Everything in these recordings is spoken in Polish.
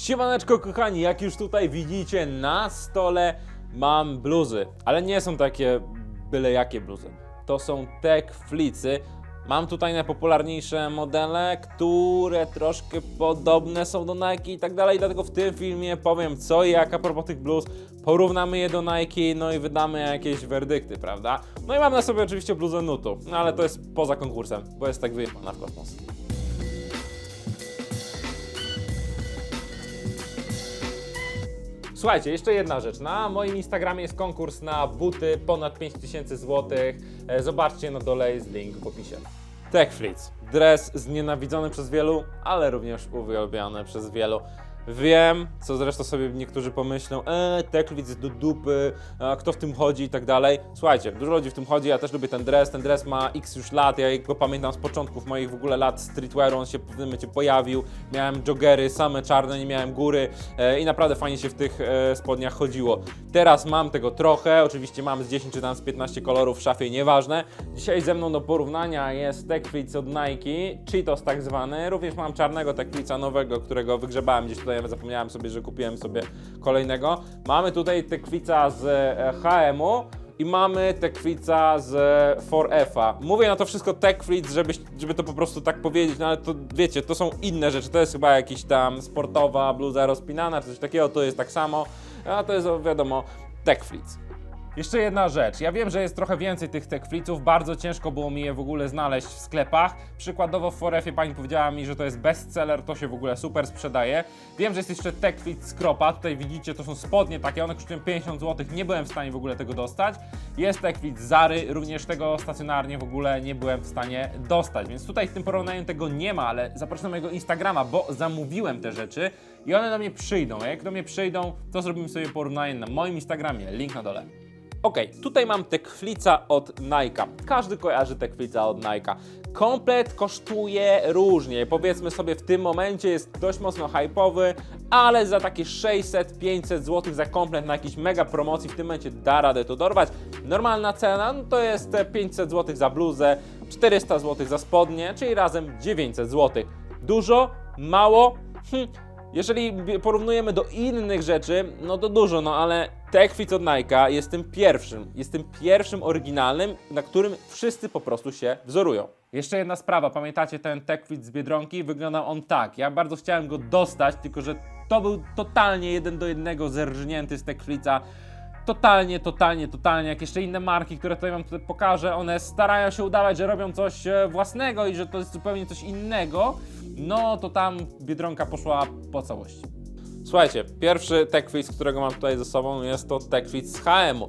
Siemaneczko kochani, jak już tutaj widzicie na stole mam bluzy, ale nie są takie byle jakie bluzy. To są tech flicy. Mam tutaj najpopularniejsze modele, które troszkę podobne są do Nike i tak dalej, dlatego w tym filmie powiem co i jak a propos tych bluz, porównamy je do Nike, no i wydamy jakieś werdykty, prawda? No i mam na sobie oczywiście bluzę Nutu, no ale to jest poza konkursem, bo jest tak wyjebana w kosmos. Słuchajcie, jeszcze jedna rzecz. Na moim Instagramie jest konkurs na buty ponad 5000 zł. E, Zobaczcie, na dole jest link w opisie. Techflits. Dres znienawidzony przez wielu, ale również uwielbiany przez wielu. Wiem, co zresztą sobie niektórzy pomyślą, e, jest do dupy, kto w tym chodzi i tak dalej. Słuchajcie, dużo ludzi w tym chodzi, ja też lubię ten dres, ten dres ma x już lat, ja go pamiętam z początków moich w ogóle lat streetwearu, on się w pewnym momencie pojawił, miałem joggery, same czarne, nie miałem góry e, i naprawdę fajnie się w tych e, spodniach chodziło. Teraz mam tego trochę, oczywiście mam z 10 czy tam z 15 kolorów w szafie, nieważne. Dzisiaj ze mną do porównania jest Techflits od Nike, Cheetos tak zwany, również mam czarnego Techflitsa nowego, którego wygrzebałem gdzieś tutaj, zapomniałem sobie, że kupiłem sobie kolejnego. Mamy tutaj Techflitsa z e, H&M-u, i mamy Techflitsa z 4F'a. Mówię na to wszystko Techflits, żeby, żeby to po prostu tak powiedzieć, no ale to wiecie, to są inne rzeczy. To jest chyba jakiś tam sportowa bluza rozpinana, czy coś takiego, to jest tak samo, a to jest wiadomo Techflits. Jeszcze jedna rzecz. Ja wiem, że jest trochę więcej tych techflitsów, bardzo ciężko było mi je w ogóle znaleźć w sklepach. Przykładowo w Forefie pani powiedziała mi, że to jest bestseller, to się w ogóle super sprzedaje. Wiem, że jest jeszcze techflit z kropa, tutaj widzicie, to są spodnie takie, one kosztują 50 zł, nie byłem w stanie w ogóle tego dostać. Jest techflit z Zary, również tego stacjonarnie w ogóle nie byłem w stanie dostać, więc tutaj w tym porównaniu tego nie ma, ale zapraszam na mojego Instagrama, bo zamówiłem te rzeczy i one do mnie przyjdą. Jak do mnie przyjdą, to zrobimy sobie porównanie na moim Instagramie, link na dole. Ok, tutaj mam Techflica od Nike. Każdy kojarzy Techflica od Nike. Komplet kosztuje różnie. Powiedzmy sobie, w tym momencie jest dość mocno hype'owy, ale za takie 600-500 zł za komplet na jakiejś mega promocji w tym momencie da radę to dorwać. Normalna cena no to jest te 500 zł za bluzę, 400 zł za spodnie, czyli razem 900 zł. Dużo? Mało? Hm. Jeżeli porównujemy do innych rzeczy, no to dużo, no ale TechFit od Nike jest tym pierwszym, jest tym pierwszym oryginalnym, na którym wszyscy po prostu się wzorują. Jeszcze jedna sprawa, pamiętacie ten TechFit z Biedronki? Wyglądał on tak. Ja bardzo chciałem go dostać, tylko że to był totalnie jeden do jednego zerżnięty z TechFlitsa. Totalnie, totalnie, totalnie. Jak jeszcze inne marki, które tutaj wam tutaj pokażę, one starają się udawać, że robią coś e, własnego i że to jest zupełnie coś innego. No to tam Biedronka poszła po całości. Słuchajcie, pierwszy TechFit, którego mam tutaj ze sobą, jest to TechFit z H&M-u.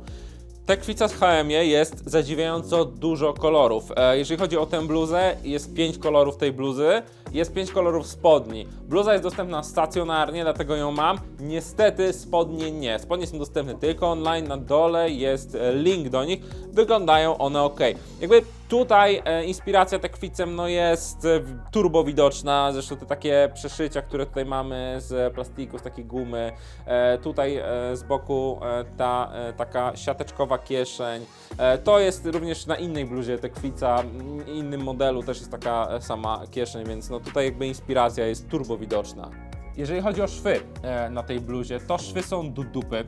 Techfica z H&M jest zadziwiająco dużo kolorów. E, jeżeli chodzi o tę bluzę, jest 5 kolorów tej bluzy, jest 5 kolorów spodni. Bluza jest dostępna stacjonarnie, dlatego ją mam. Niestety spodnie nie. Spodnie są dostępne tylko online, na dole jest e, link do nich. Wyglądają one ok. Jakby tutaj e, inspiracja Techficem no jest e, turbo widoczna, zresztą te takie przeszycia, które tutaj mamy z plastiku, z takiej gumy. E, tutaj e, z boku e, ta e, taka siateczkowa kieszeń. E, to jest również na innej bluzie Techfica, m, innym modelu też jest taka e, sama kieszeń, więc no tutaj jakby inspiracja jest turbo widoczna. Jeżeli chodzi o szwy e, na tej bluzie, to szwy są do dupy.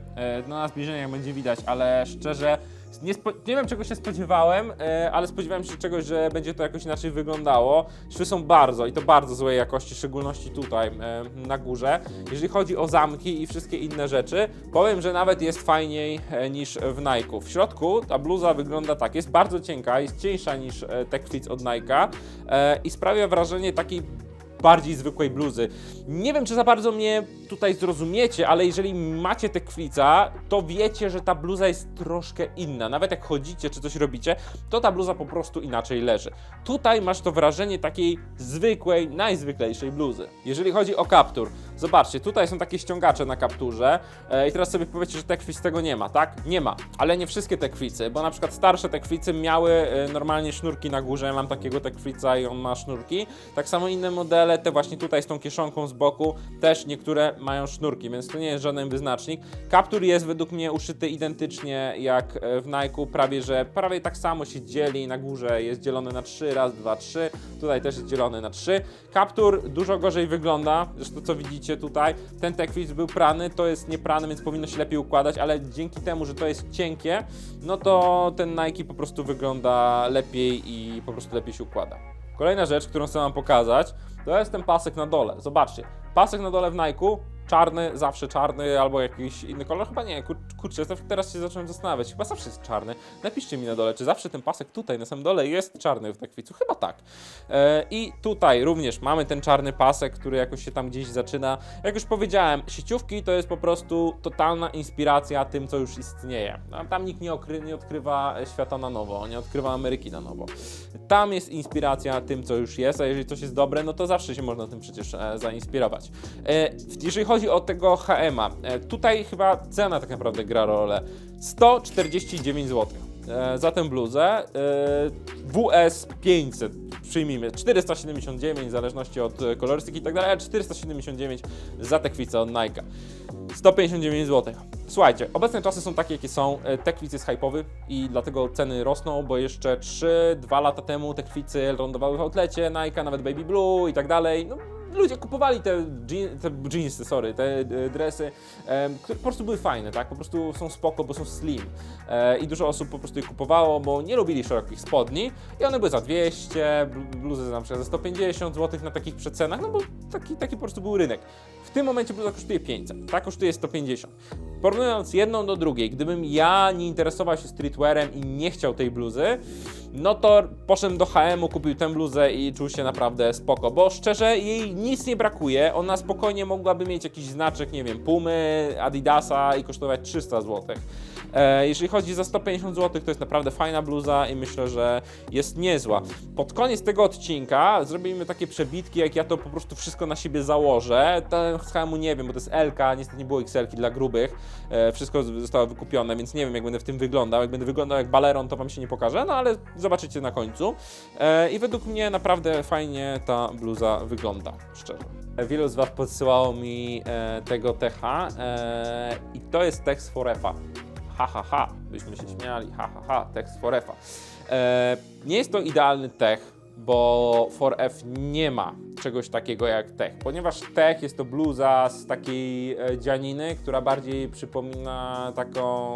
No na zbliżeniach będzie widać, ale szczerze nie, nie wiem czego się spodziewałem, e, ale spodziewałem się czegoś, że będzie to jakoś inaczej wyglądało. Szwy są bardzo i to bardzo złej jakości, w szczególności tutaj e, na górze. Jeżeli chodzi o zamki i wszystkie inne rzeczy, powiem, że nawet jest fajniej e, niż w Nike'u. W środku ta bluza wygląda tak, jest bardzo cienka, jest cieńsza niż e, od Nike'a e, i sprawia wrażenie takiej bardziej zwykłej bluzy. Nie wiem, czy za bardzo mnie tutaj zrozumiecie, ale jeżeli macie te kwica, to wiecie, że ta bluza jest troszkę inna. Nawet jak chodzicie czy coś robicie, to ta bluza po prostu inaczej leży. Tutaj masz to wrażenie takiej zwykłej, najzwyklejszej bluzy. Jeżeli chodzi o kaptur, zobaczcie, tutaj są takie ściągacze na kapturze e, i teraz sobie powiecie, że tekwic tego nie ma, tak? Nie ma, ale nie wszystkie tekwicy, bo na przykład starsze tekwicy miały e, normalnie sznurki na górze, ja mam takiego tekwica i on ma sznurki. Tak samo inne modele, te właśnie tutaj z tą kieszonką z boku, też niektóre mają sznurki, więc to nie jest żaden wyznacznik. Kaptur jest według mnie uszyty identycznie jak e, w Nike'u, prawie że prawie tak samo się dzieli, na górze jest dzielony na 3, raz, dwa, trzy, tutaj też jest dzielony na 3. Kaptur dużo gorzej wygląda, zresztą co widzicie, widzicie tutaj, ten TechFlix był prany, to jest nieprany, więc powinno się lepiej układać, ale dzięki temu, że to jest cienkie, no to ten Nike po prostu wygląda lepiej i po prostu lepiej się układa. Kolejna rzecz, którą chcę wam pokazać, to jest ten pasek na dole. Zobaczcie, pasek na dole w Nike'u, czarny, zawsze czarny, albo jakiś inny kolor, chyba nie, kur, kurczę, teraz się zacząłem zastanawiać, chyba zawsze jest czarny. Napiszcie mi na dole, czy zawsze ten pasek tutaj, na samym dole jest czarny w Techficu, chyba tak. E, I tutaj również mamy ten czarny pasek, który jakoś się tam gdzieś zaczyna. Jak już powiedziałem, sieciówki to jest po prostu totalna inspiracja tym, co już istnieje. No, Tam nikt nie, okry, nie odkrywa świata na nowo, nie odkrywa Ameryki na nowo. Tam jest inspiracja tym, co już jest, a jeżeli coś jest dobre, no to zawsze się można tym przecież e, zainspirować. E, jeżeli chodzi o tego HM-a, e, tutaj chyba cena tak naprawdę gra rolę. 149 zł. E, za tę bluzę e, WS 500 przyjmijmy 479 w zależności od kolorystyki i tak dalej, ale 479 za Techwice od Nike. 159 zł. Słuchajcie, obecne czasy są takie, jakie są. Techwic jest hypowy i dlatego ceny rosną, bo jeszcze 3-2 lata temu Techwicy lądowały w outlecie, Nike, nawet Baby Blue i tak dalej. No, ludzie kupowali te, jean, te jeansy, sorry, te e, dresy, które po prostu były fajne, tak? Po prostu są spoko, bo są slim. E, I dużo osób po prostu je kupowało, bo nie lubili szerokich spodni i one były za 200, bl- bluzy na przykład za 150 zł na takich przecenach, no bo taki, taki po prostu był rynek. W tym momencie bluza kosztuje 500, ta kosztuje 150. Porównując jedną do drugiej, gdybym ja nie interesował się streetwearem i nie chciał tej bluzy, no to poszedłem do H&M-u, kupił tę bluzę i czuł się naprawdę spoko, bo szczerze jej nic nie brakuje, ona spokojnie mogłaby mieć jakiś znaczek, nie wiem, Pumy, Adidasa i kosztować 300 zł. E, jeżeli chodzi za 150 zł, to jest naprawdę fajna bluza i myślę, że jest niezła. Pod koniec tego odcinka zrobimy takie przebitki, jak ja to po prostu wszystko na siebie założę. H&M-u nie wiem, bo to jest LK, niestety nie było XL-ki dla grubych. E, wszystko zostało wykupione, więc nie wiem, jak będę w tym wyglądał. Jak będę wyglądał jak baleron, to wam się nie pokażę, no ale zobaczycie na końcu. E, I według mnie naprawdę fajnie ta bluza wygląda, szczerze. Wielu z Was podsyłało mi tego e, i to jest tekst Forefa. Ha, ha, ha, byśmy się śmiali, ha, ha, ha, tekst Forefa. E, nie jest to idealny tech, bo 4F nie ma czegoś takiego jak tech, ponieważ tech jest to bluza z takiej e, dzianiny, która bardziej przypomina taką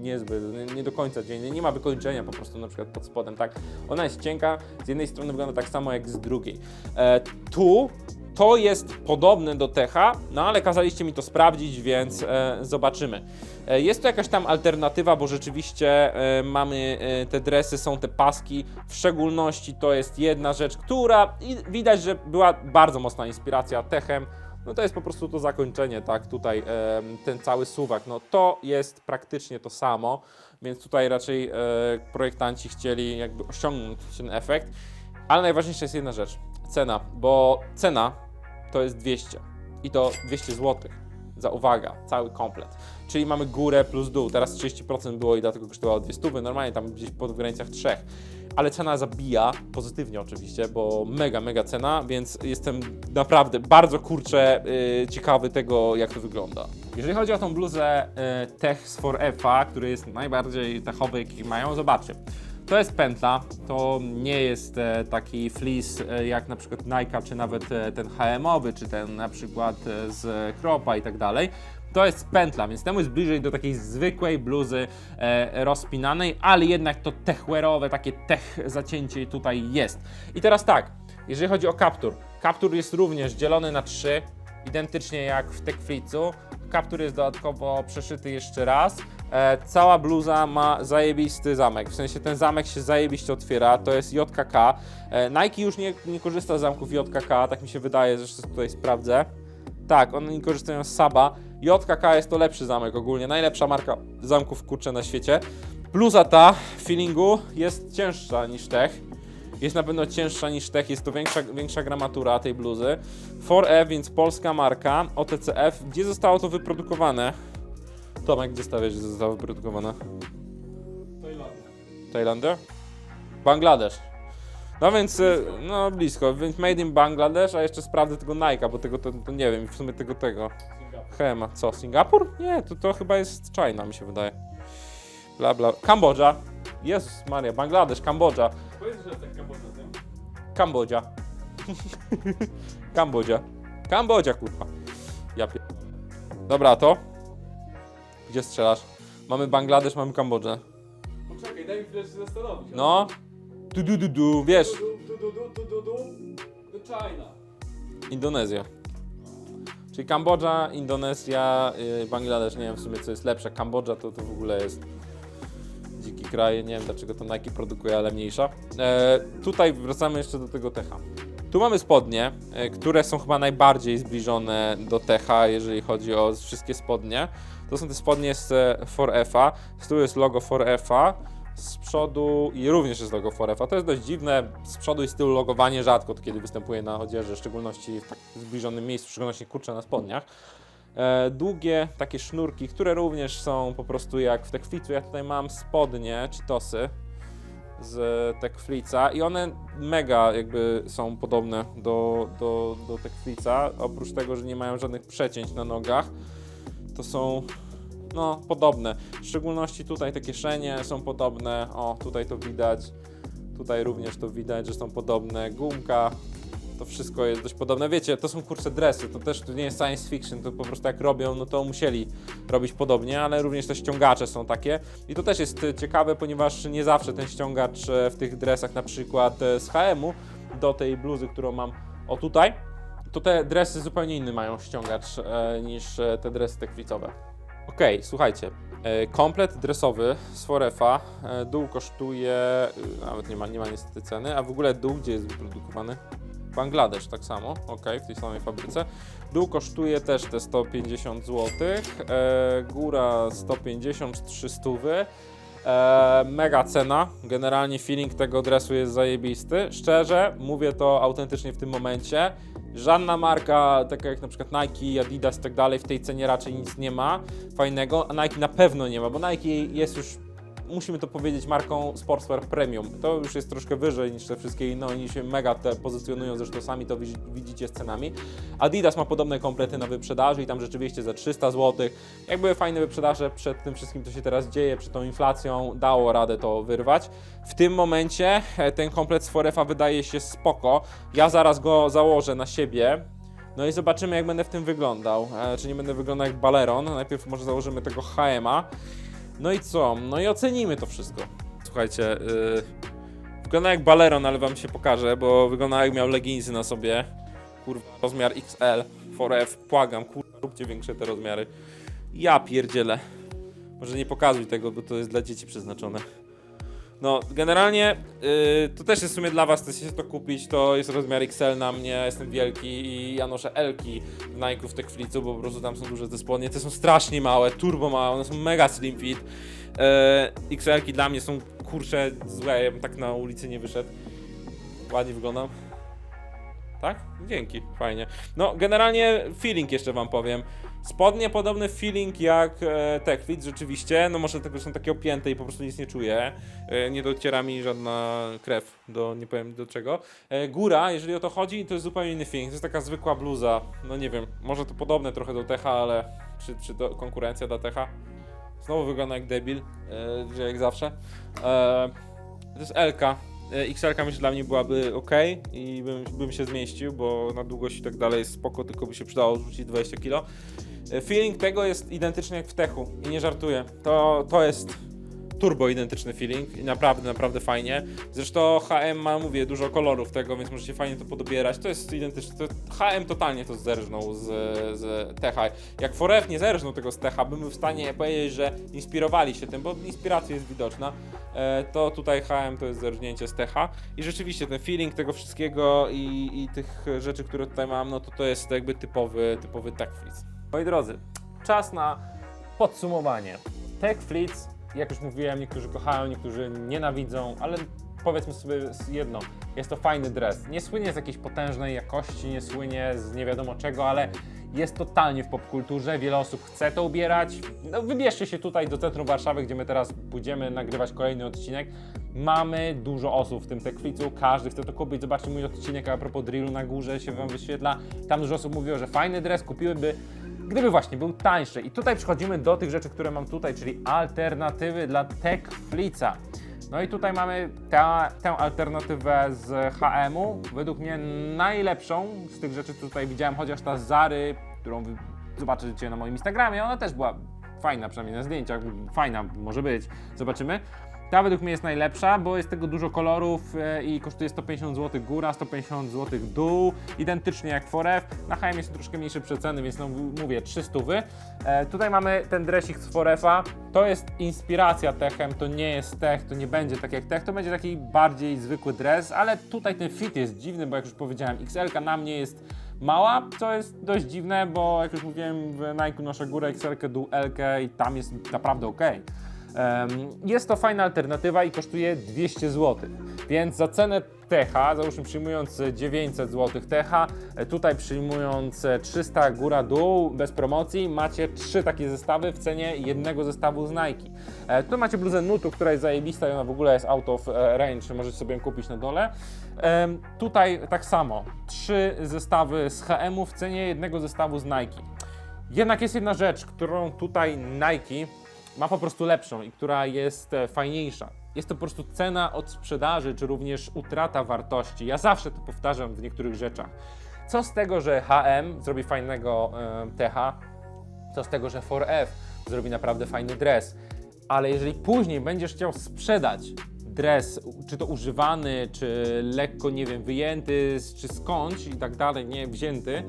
niezbyt, nie, nie do końca dzianinę, nie ma wykończenia po prostu na przykład pod spodem, tak? Ona jest cienka, z jednej strony wygląda tak samo jak z drugiej. E, tu to jest podobne do Techa, no ale kazaliście mi to sprawdzić, więc e, zobaczymy. E, jest to jakaś tam alternatywa, bo rzeczywiście e, mamy e, te dresy, są te paski. W szczególności to jest jedna rzecz, która widać, że była bardzo mocna inspiracja Techem. No to jest po prostu to zakończenie, tak? Tutaj em, ten cały suwak, no to jest praktycznie to samo, więc tutaj raczej e, projektanci chcieli jakby osiągnąć ten efekt. Ale najważniejsza jest jedna rzecz, cena, bo cena to jest 200 i to 200 zł za uwaga, cały komplet. Czyli mamy górę plus dół, teraz 30% było i dlatego kosztowało 200, normalnie tam gdzieś pod w granicach 3. Ale cena zabija, pozytywnie oczywiście, bo mega, mega cena, więc jestem naprawdę bardzo kurczę yy, ciekawy tego, jak to wygląda. Jeżeli chodzi o tą bluzę yy, Tech z 4F, który jest najbardziej techowy, jaki mają, zobaczcie. To jest pętla, to nie jest e, taki fleece jak na przykład Nike, czy nawet e, ten HM-owy, czy ten na przykład e, z Kropa i tak dalej. To jest pętla, więc temu jest bliżej do takiej zwykłej bluzy e, rozpinanej, ale jednak to techwearowe, takie tech zacięcie tutaj jest. I teraz tak, jeżeli chodzi o kaptur. Kaptur jest również dzielony na trzy, identycznie jak w Techfricu. Kaptur jest dodatkowo przeszyty jeszcze raz. E, cała bluza ma zajebisty zamek, w sensie ten zamek się zajebiście otwiera, to jest JKK. E, Nike już nie, nie korzysta z zamków JKK, tak mi się wydaje, zresztą tutaj sprawdzę. Tak, one nie korzystają z Saba. JKK jest to lepszy zamek ogólnie, najlepsza marka zamków kurcze na świecie. Bluza ta w feelingu jest cięższa niż Tech. Jest na pewno cięższa niż Tech, jest to większa, większa gramatura tej bluzy. 4F, więc polska marka, OTCF. Gdzie zostało to wyprodukowane? Tomek, gdzie stawiasz, że zostało wyprodukowane? Tajlandia? Bangladesz. No więc, e, no blisko, więc made in Bangladesz, a jeszcze sprawdzę tego Nike'a, bo tego to, to nie wiem, w sumie tego tego. Hema, co, Singapur? Nie, to, to chyba jest China, mi się wydaje. Bla bla. Kambodża. Jezus Maria, Bangladesz, Kambodża. Kambodża. Kambodża. Kambodża, kurwa. Ja pier... Dobra, to? Gdzie strzelasz? Mamy Bangladesz, mamy Kambodżę. Poczekaj, daj mi chwilę się zastanowić. No. Du, du, du, du, wiesz, Du, du, du, du, du, du, du. China. Indonezja. Czyli Kambodża, Indonezja, yy, Bangladesz, nie wiem w sumie co jest lepsze. Kambodża to, to w ogóle jest dziki kraj, nie wiem dlaczego to Nike produkuje, ale mniejsza. E, tutaj wracamy jeszcze do tego Techa. Tu mamy spodnie, e, które są chyba najbardziej zbliżone do Techa, jeżeli chodzi o wszystkie spodnie. To są te spodnie z e, 4F'a. Z tyłu jest logo 4F'a. Z przodu i również jest logo 4F'a. To jest dość dziwne. Z przodu i z tyłu logowanie rzadko to kiedy występuje na odzieży, w szczególności w tak zbliżonym miejscu, w szczególności kurczę na spodniach. E, długie takie sznurki, które również są po prostu jak w Techflicu. Ja tutaj mam spodnie, Cheetosy z Techflica i one mega jakby są podobne do, do, do Techflica. Oprócz tego, że nie mają żadnych przecięć na nogach, to są no podobne. W szczególności tutaj te kieszenie są podobne. O, tutaj to widać. Tutaj również to widać, że są podobne. Gumka, to wszystko jest dość podobne. Wiecie, to są kurcze dresy, to też to nie jest science fiction, to po prostu jak robią, no to musieli robić podobnie, ale również te ściągacze są takie. I to też jest e, ciekawe, ponieważ nie zawsze ten ściągacz e, w tych dresach, na przykład e, z HM-u, do tej bluzy, którą mam o tutaj, to te dresy zupełnie inny mają ściągacz niż te dresy tekwicowe. Okej, słuchajcie. e, Komplet dresowy z Forefa. Dół kosztuje. y, Nawet nie ma, nie ma niestety ceny. A w ogóle dół gdzie jest wyprodukowany? Bangladesz tak samo, ok, w tej samej fabryce. Dół kosztuje też te 150 zł, e, góra 150 300 e, Mega cena, generalnie feeling tego dresu jest zajebisty. Szczerze, mówię to autentycznie w tym momencie. Żadna marka, taka jak na przykład Nike, Adidas i tak dalej, w tej cenie raczej nic nie ma fajnego, a Nike na pewno nie ma, bo Nike jest już musimy to powiedzieć, marką Sportswear Premium. To już jest troszkę wyżej niż te wszystkie inne, oni się mega te pozycjonują, zresztą sami to widzi- widzicie z cenami. Adidas ma podobne komplety na wyprzedaży i tam rzeczywiście za 300 zł. Jak były fajne wyprzedaże przed tym wszystkim, co się teraz dzieje, przed tą inflacją, dało radę to wyrwać. W tym momencie e, ten komplet z Forefa wydaje się spoko. Ja zaraz go założę na siebie. No i zobaczymy, jak będę w tym wyglądał. E, czy nie będę wyglądał jak baleron. Najpierw może założymy tego HM-a. No i co? No i ocenimy to wszystko. Słuchajcie, yy, wygląda jak baleron, ale wam się pokażę, bo wygląda jak miał leginsy na sobie. Kurwa, rozmiar XL, 4F, płagam, kurwa, róbcie większe te rozmiary. Ja pierdzielę. Może nie pokazuj tego, bo to jest dla dzieci przeznaczone. No, generalnie yy, to też jest w sumie dla was, chcecie to kupić, to jest rozmiar XL na mnie, jestem wielki i ja noszę L-ki w Nike w Techflicu, bo po prostu tam są duże te spodnie, te są strasznie małe, turbo małe, one są mega slim fit. Yy, XL-ki dla mnie są kurcze złe, ja bym tak na ulicy nie wyszedł. Ładnie wyglądam. Tak? Dzięki, fajnie. No, generalnie feeling jeszcze wam powiem. Spodnie podobny feeling jak e, rzeczywiście, no może tego są takie opięte i po prostu nic nie czuję. E, nie dociera mi żadna krew do, nie powiem do czego. E, góra, jeżeli o to chodzi, to jest zupełnie inny feeling. To jest taka zwykła bluza, no nie wiem, może to podobne trochę do Techa, ale czy, czy to konkurencja dla Techa? Znowu wygląda jak debil, e, jak zawsze. E, to jest LK. E, XL myślę dla mnie byłaby ok i bym, bym się zmieścił, bo na długość i tak dalej jest spoko, tylko by się przydało rzucić 20 kg. E, Feeling tego jest identyczny jak w Techu i nie żartuję. To, to jest turbo identyczny feeling i naprawdę, naprawdę fajnie. Zresztą HM ma, mówię, dużo kolorów tego, więc możecie fajnie to podobierać. To jest identyczne. To, HM totalnie to zerżnął z, z Techa. Jak Foref nie zerżnął tego z Techa, bym w stanie powiedzieć, że inspirowali się tym, bo inspiracja jest widoczna. E, to tutaj HM to jest zerżnięcie z Techa. I rzeczywiście ten feeling tego wszystkiego i, i tych rzeczy, które tutaj mam, no to to jest jakby typowy, typowy Tech. Moi drodzy, czas na podsumowanie. Tech Fleece, jak już mówiłem, niektórzy kochają, niektórzy nienawidzą, ale powiedzmy sobie jedno, jest to fajny dres. Nie słynie z jakiejś potężnej jakości, nie słynie z nie wiadomo czego, ale jest totalnie w popkulturze, wiele osób chce to ubierać. No, wybierzcie się tutaj do centrum Warszawy, gdzie my teraz pójdziemy nagrywać kolejny odcinek. Mamy dużo osób w tym tekwicu, każdy chce to kupić. Zobaczcie mój odcinek a propos drillu na górze się Wam wyświetla. Tam dużo osób mówiło, że fajny dres kupiłyby, gdyby właśnie był tańszy. I tutaj przechodzimy do tych rzeczy, które mam tutaj, czyli alternatywy dla Techflica. No i tutaj mamy tę, tę alternatywę z HM-u. Według mnie najlepszą z tych rzeczy, co tutaj widziałem, chociaż ta Zary, którą zobaczycie na moim Instagramie, ona też była fajna, przynajmniej na zdjęciach, fajna może być, zobaczymy. Ta według mnie jest najlepsza, bo jest tego dużo kolorów e, i kosztuje 150 zł góra, 150 zł dół, identycznie jak Foref. Na H&M jest troszkę mniejsze przeceny, więc no mówię 300 wy. E, tutaj mamy ten dresik z Forefa. To jest inspiracja Techem, to nie jest Tech, to nie będzie tak jak Tech, to będzie taki bardziej zwykły dres, ale tutaj ten fit jest dziwny, bo jak już powiedziałem, XL na mnie jest mała, co jest dość dziwne, bo jak już mówiłem, w Nike noszę górę XL, dół L i tam jest naprawdę ok. Jest to fajna alternatywa i kosztuje 200 zł, więc za cenę Techa, załóżmy przyjmując 900 zł e, tutaj przyjmując e, 300 góra dół bez promocji, macie trzy takie zestawy w cenie jednego zestawu z Nike. E, Tu macie bluzę Nutu, która jest zajebista i ona w ogóle jest out of e, range, możecie sobie ją kupić na dole. Tutaj tak samo, trzy zestawy z H&M w cenie jednego zestawu z Nike. Jednak jest jedna rzecz, którą tutaj Nike ma po prostu lepszą i która jest e, fajniejsza. Jest to po prostu cena od sprzedaży, czy również utrata wartości. Ja zawsze to powtarzam w niektórych rzeczach. Co z tego, że HM zrobi fajnego e, TH? Co z tego, że 4F zrobi naprawdę fajny dres? Ale jeżeli później będziesz chciał sprzedać dres, czy to używany, czy lekko, nie wiem, wyjęty, czy skądś i tak dalej, nie wzięty,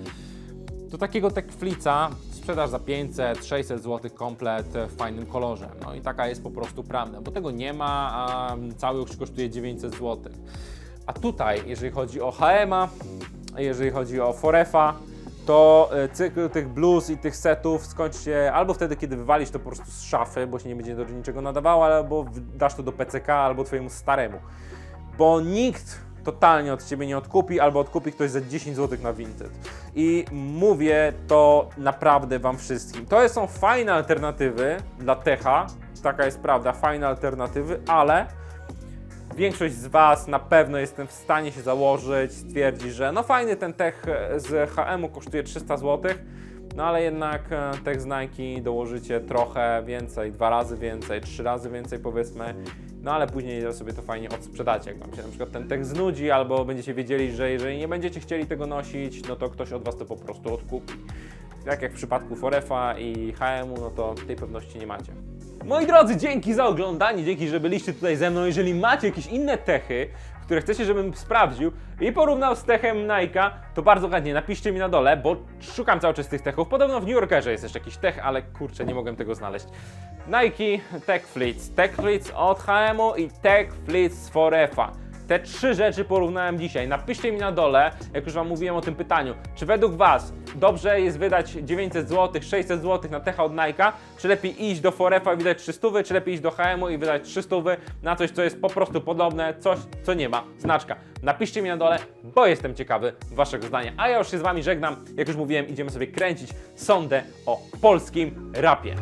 to takiego tekflica sprzedasz za 500, 600 zł komplet w fajnym kolorze. No i taka jest po prostu prawda, bo tego nie ma, a cały już kosztuje 900 zł. A tutaj, jeżeli chodzi o HM-a, jeżeli chodzi o Forefa, to e, cykl tych blues i tych setów skończy się albo wtedy, kiedy wywalisz to po prostu z szafy, bo się nie będzie do niczego nadawało, albo dasz to do PCK albo twojemu staremu. Bo nikt totalnie od ciebie nie odkupi, albo odkupi ktoś za 10 zł na Vinted. I mówię to naprawdę wam wszystkim. To są fajne alternatywy dla Techa, taka jest prawda, fajne alternatywy, ale większość z Was na pewno jestem w stanie się założyć, stwierdzi, że no fajny ten tech z HM-u kosztuje 300 zł, no ale jednak e, tech z Nike dołożycie trochę więcej, dwa razy więcej, trzy razy więcej powiedzmy, no ale później sobie to fajnie odsprzedacie, jak Wam się na przykład ten tech znudzi, albo będziecie wiedzieli, że jeżeli nie będziecie chcieli tego nosić, no to ktoś od Was to po prostu odkupi. Tak jak w przypadku Forefa i HM-u, no to tej pewności nie macie. Moi drodzy, dzięki za oglądanie, dzięki, że byliście tutaj ze mną. Jeżeli macie jakieś inne techy, które chcecie, żebym sprawdził i porównał z techem Nike'a, to bardzo chętnie napiszcie mi na dole, bo szukam cały czas tych techów. Podobno w New Yorkerze jest jeszcze jakiś tech, ale kurczę, nie mogłem tego znaleźć. Nike Tech Fleets, Tech Fleets od H&M i Tech Fleets Forefa. Te trzy rzeczy porównałem dzisiaj. Napiszcie mi na dole, jak już Wam mówiłem o tym pytaniu, czy według Was dobrze jest wydać 900 zł, 600 zł na techa od Nike'a, czy lepiej iść do Forefa i wydać 300, czy lepiej iść do H&M i wydać 300 na coś, co jest po prostu podobne, coś, co nie ma znaczka. Napiszcie mi na dole, bo jestem ciekawy Waszego zdania. A ja już się z Wami żegnam. Jak już mówiłem, idziemy sobie kręcić sondę o polskim rapie.